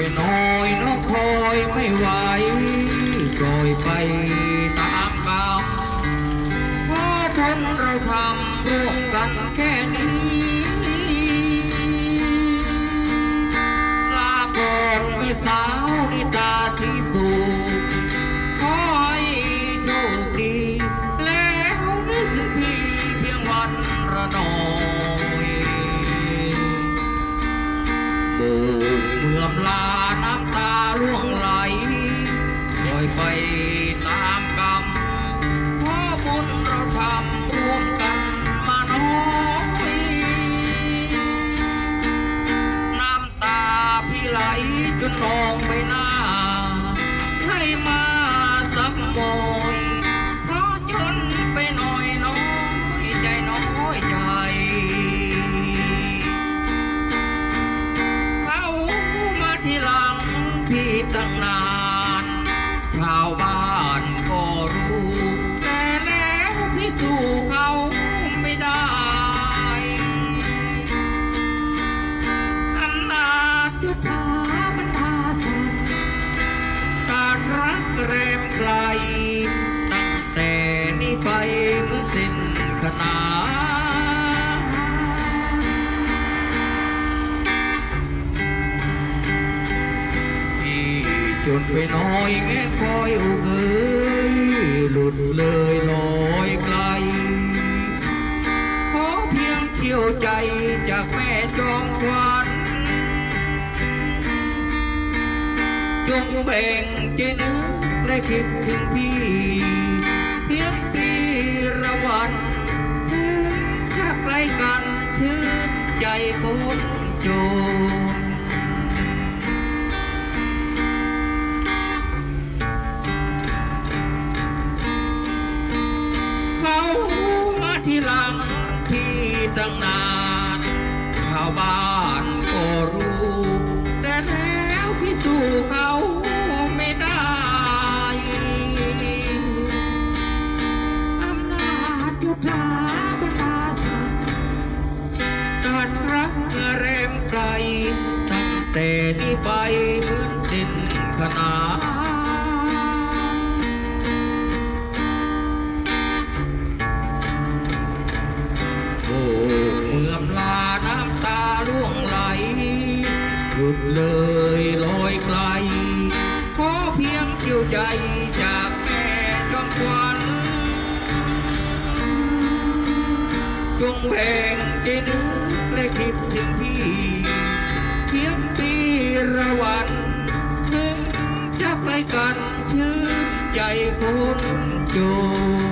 ไปน้อยน้องคอยไม่ไหวปล่อยไปตามกรรพาะคนเราทำร่วมกันแค่นี้ลาก่อนไม่สาวในตาที เมื่อมลาน้ำตาล่วงไหลลอยไปตามกรรมเพราะบุญเราทำร่วมกันมาน้อยน้ำตาพี่ไหลจนนองไปหน้า ให้มาสักหน่อย พี่ตั้งนานชาวบ้านก็รู้ แต่แล้วพี่สู้เขาไม่ได้อำนาจยุทธาบรรดาศักดิ์การรักแรมไกล ตั้งแต่นี้ไปเมื่อสิ้นขนาน จนไปน้อยแง่คอยอุเอ้ยหลุดเลยลอยไกล ขอเพียงเที่ยวใจจากแม่จอมควันจงแบ่งใจนึกและคิดถึงพี่เพียงปีละวันถ้าใกล้กันชื่นใจคนจน ที่ตั้งนานชาวบ้านก็รู้ แต่แล้วที่สู้เขาไม่ได้อำนาจยุทธาบรรดาศักดิ์ตรักแรมไกลตั้งแต่นี้ไปเหมือนสิ้นขนาน ดเลยลอยไกลขอเพียงเที่ยวใจจากแม่จอมควันจงแบ่งใจนึกและคิดถึงพี่เพียงปีละวันถึงจะไกลกันชื่นใจคนจน